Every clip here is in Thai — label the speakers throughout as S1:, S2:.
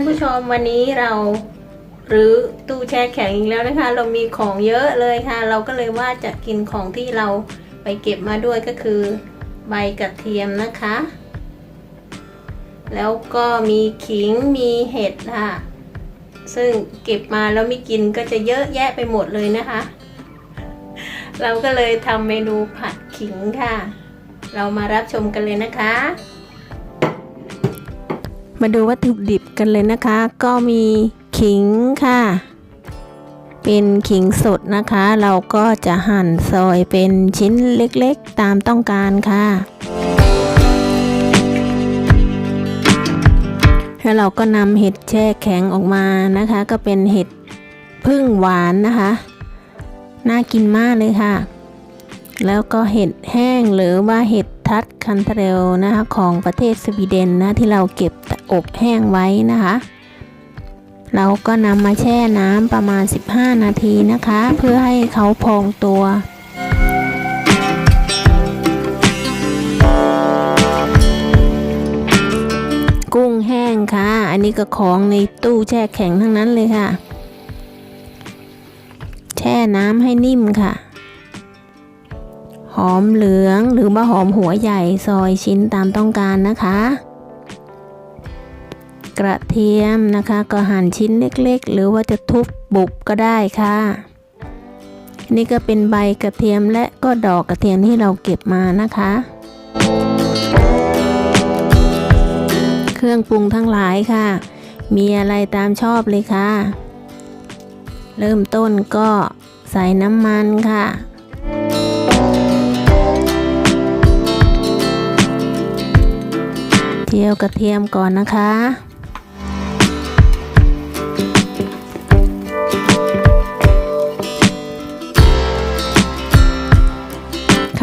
S1: านผู้ชมวันนี้เราหรือตู้แช่แข็งอีกแล้วนะคะ เรามีของเยอะเลยค่ะ เราก็เลยว่าจะกินของที่เราไปเก็บมาด้วยก็คือ ใบกระเทียมนะคะ แล้วก็มีขิงมีเห็ดค่ะ ซึ่งเก็บมาแล้วไม่กินก็จะเยอะแยะไปหมดเลยนะคะ เราก็เลยทำเมนูผัดขิงค่ะ เรามารับชมกันเลยนะคะ มาดูวัตถุดิบกันเลยนะคะ ก็มีขิงค่ะ เป็นขิงสดนะคะ เราก็จะหั่นซอยเป็นชิ้นเล็กๆตามต้องการค่ะ แล้วเราก็นำเห็ดแช่แข็งออกมานะคะ ก็เป็นเห็ดพึ่งหวานนะคะ น่ากินมากเลยค่ะ แล้วก็เห็ดแห้งหรือว่าเห็ดทัดคันเทรลนะคะของประเทศสวีเดนนะที่เราเก็บ อบแห้งไว้นะคะ เราก็นำมาแช่น้ำประมาณ 15 นาทีนะคะ เพื่อให้เขาพองตัวกุ้งแห้งค่ะ อันนี้ก็ของในตู้แช่แข็งทั้งนั้นเลยค่ะ แช่น้ำให้นิ่มค่ะ หอมเหลืองหรือว่าหอมหัวใหญ่ซอยชิ้นตามต้องการนะคะ กระเทียมนะคะ ก็หั่นชิ้นเล็กๆ หรือว่าจะทุบบุบก็ได้ค่ะ นี่ก็เป็นใบกระเทียมและก็ดอกกระเทียมที่เราเก็บมานะคะ เครื่องปรุงทั้งหลายค่ะ มีอะไรตามชอบเลยค่ะ เริ่มต้นก็ใส่น้ำมันค่ะเจียวกระเทียมก่อนนะคะ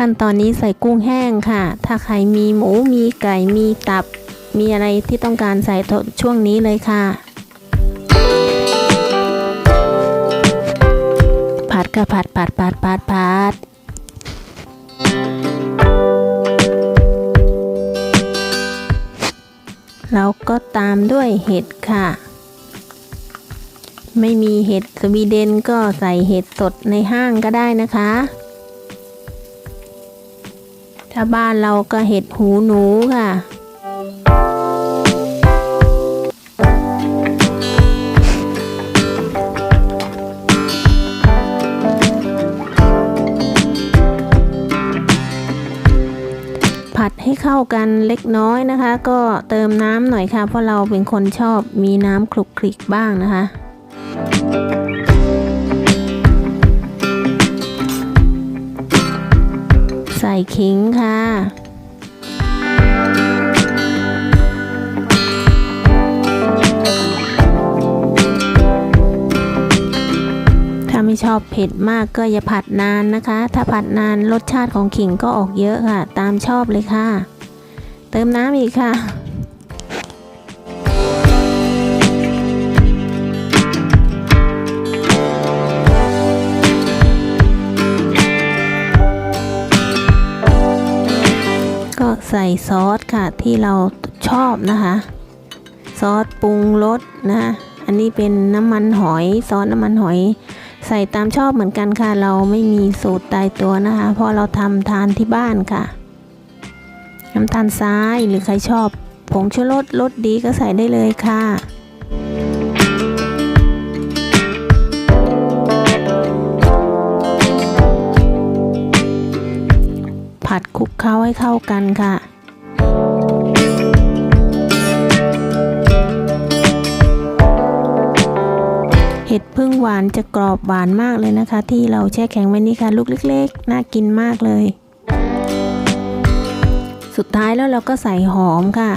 S1: นตอนนี้ใส่กุ้งแห้งค่ะ ถ้าใครมีหมูมีไก่มีตับ มีอะไรที่ต้องการใส่ช่วงนี้เลยค่ะ ผัดค่ะผัดผัดผัดผัดผัดเราก็ตามด้วยเห็ดค่ะ ไม่มีเห็ดสวีเดนก็ใส่เห็ดสดในห้างก็ได้นะคะ ถ้าบ้านเราก็เห็ดหูหนูค่ะผัดให้เข้ากันเล็กน้อยนะคะ ก็เติมน้ำหน่อยค่ะ เพราะเราเป็นคนชอบมีน้ำคลุกคลิกบ้างนะคะ ขิงค่ะถ้าไม่ชอบเผ็ดมากก็อย่าผัดนานนะคะ ถ้าผัดนานรสชาติของขิงก็ออกเยอะค่ะ ตามชอบเลยค่ะ เติมน้ำอีกค่ะ ใส่ซอสค่ะที่เราชอบนะคะ ซอสปรุงรสนะ อันนี้เป็นน้ำมันหอยซอสน้ำมันหอย ใส่ตามชอบเหมือนกันค่ะ เราไม่มีสูตรตายตัวนะคะ เพราะเราทำทานที่บ้านค่ะน้ำตาลทรายหรือใครชอบผงชูรสรสดีก็ใส่ได้เลยค่ะ ผัดคลุกเคล้าให้เข้ากันค่ะเห็ดพึ่งหวานจะกรอบหวานมากเลยนะคะ ที่เราแช่แข็งไว้นี่ค่ะ ลูกเล็กๆ น่ากินมากเลย สุดท้ายแล้วเราก็ใส่หอมค่ะ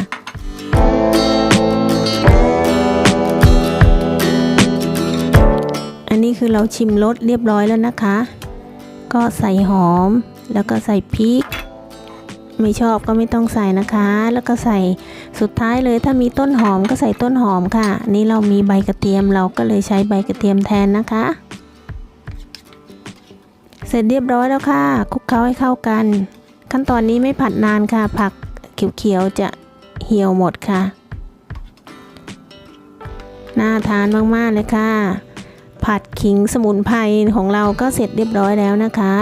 S1: อันนี้คือเราชิมรสเรียบร้อยแล้วนะคะ ก็ใส่หอม แล้วก็ใส่พริก ไม่ชอบก็ไม่ต้องใส่นะคะ แล้วก็ใส่สุดท้ายเลยถ้ามีต้นหอมก็ใส่ต้นหอมค่ะ นี่เรามีใบกระเทียมเราก็เลยใช้ใบกระเทียมแทนนะคะ เสร็จเรียบร้อยแล้วค่ะคลุกเคล้าให้เข้ากัน ขั้นตอนนี้ไม่ผัดนานค่ะ ผักเขียวๆจะเหี่ยวหมดค่ะน่าทานมาก ๆ เลยค่ะ ผัดขิงสมุนไพรของเราก็เสร็จเรียบร้อยแล้วนะคะ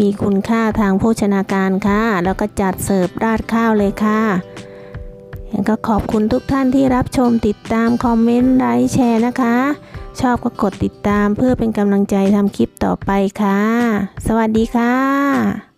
S1: มีคุณค่าทางโภชนาการค่ะ แล้วก็จัดเสิร์ฟราดข้าวเลยค่ะยังก็ขอบคุณทุกท่านที่รับชมติดตามคอมเมนต์ไลค์แชร์นะคะ ชอบก็กดติดตามเพื่อเป็นกำลังใจทำคลิปต่อไปค่ะ สวัสดีค่ะ